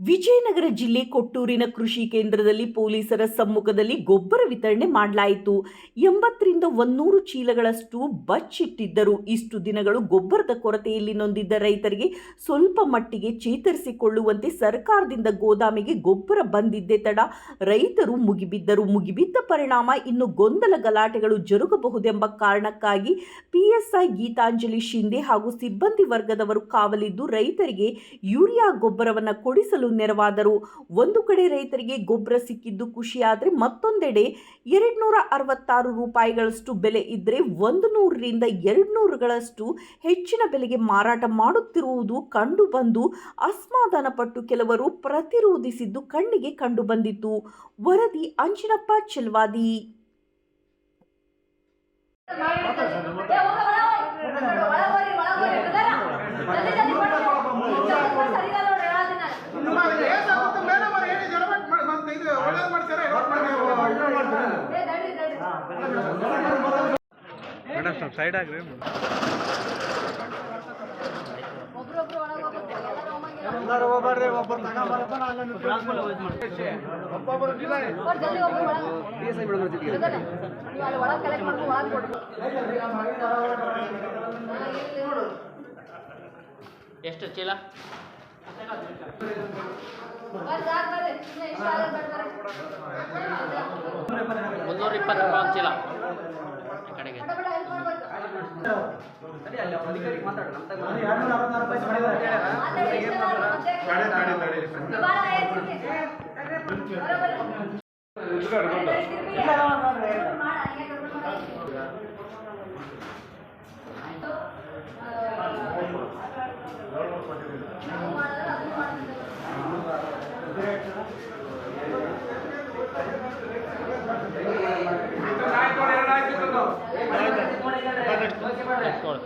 ವಿಜಯನಗರ ಜಿಲ್ಲೆ ಕೊಟ್ಟೂರಿನ ಕೃಷಿ ಕೇಂದ್ರದಲ್ಲಿ ಪೊಲೀಸರ ಸಮ್ಮುಖದಲ್ಲಿ ಗೊಬ್ಬರ ವಿತರಣೆ ಮಾಡಲಾಯಿತು. ಎಂಬತ್ತರಿಂದ ಒಂದೂರು ಚೀಲಗಳಷ್ಟು ಬಚ್ಚಿಟ್ಟಿದ್ದರು ಇಷ್ಟು ದಿನಗಳು ಗೊಬ್ಬರದ ಕೊರತೆಯಲ್ಲಿ ನೊಂದಿದ್ದ ರೈತರಿಗೆ ಸ್ವಲ್ಪ ಮಟ್ಟಿಗೆ ಚೇತರಿಸಿಕೊಳ್ಳುವಂತೆ ಸರ್ಕಾರದಿಂದ ಗೋದಾಮಿಗೆ ಗೊಬ್ಬರ ಬಂದಿದ್ದೇ ತಡ ರೈತರು ಮುಗಿಬಿದ್ದರು. ಮುಗಿಬಿದ್ದ ಪರಿಣಾಮ ಇನ್ನು ಗೊಂದಲ ಗಲಾಟೆಗಳು ಜರುಗಬಹುದೆಂಬ ಕಾರಣಕ್ಕಾಗಿ ಪಿಎಸ್ಐ ಗೀತಾಂಜಲಿ ಶಿಂದೆ ಹಾಗೂ ಸಿಬ್ಬಂದಿ ವರ್ಗದವರು ಕಾವಲಿದ್ದು ರೈತರಿಗೆ ಯೂರಿಯಾ ಗೊಬ್ಬರವನ್ನು ಕೊಡಿಸಲು ನೆರವಾದರು ಒಂದು ಕಡೆ ರೈತರಿಗೆ ಗೊಬ್ಬರ ಸಿಕ್ಕಿದ್ದು ಖುಷಿಯಾದರೆ ಮತ್ತೊಂದೆಡೆ ಎರಡುನೂರ ಅರವತ್ತಾರು ರೂಪಾಯಿಗಳಷ್ಟು ಬೆಲೆ ಇದ್ದರೆ ಒಂದು ನೂರರಿಂದ ಎರಡು ನೂರುಗಳಷ್ಟು ಹೆಚ್ಚಿನ ಬೆಲೆಗೆ ಮಾರಾಟ ಮಾಡುತ್ತಿರುವುದು ಕಂಡುಬಂದು ಅಸಮಾಧಾನಪಟ್ಟು ಅಸಮಾಧಾನ ಪಟ್ಟು ಕೆಲವರು ಪ್ರತಿರೋಧಿಸಿದ್ದು ಕಣ್ಣಿಗೆ ಕಂಡುಬಂದಿತ್ತು ವರದಿ ಅಂಜಿನಪ್ಪ ಚೆಲ್ವಾದಿ. ಮೇಡಮ್ ಸ್ವಲ್ಪ ಸೈಡ್ ಆಗ್ರಿ. ಎಷ್ಟು ಚೀಲ? ಮುನ್ನೂರ ಇಪ್ಪತ್ತು ರೂಪಾಯಿ ಒಂದು ಚೀಲ ಈ ಕಡೆಗೆ ನಾಯ್ಕೊಂಡು ಎರಡು ಆಯ್ತು ಇಟ್ಕೊಳ್ಳಿ Let's go.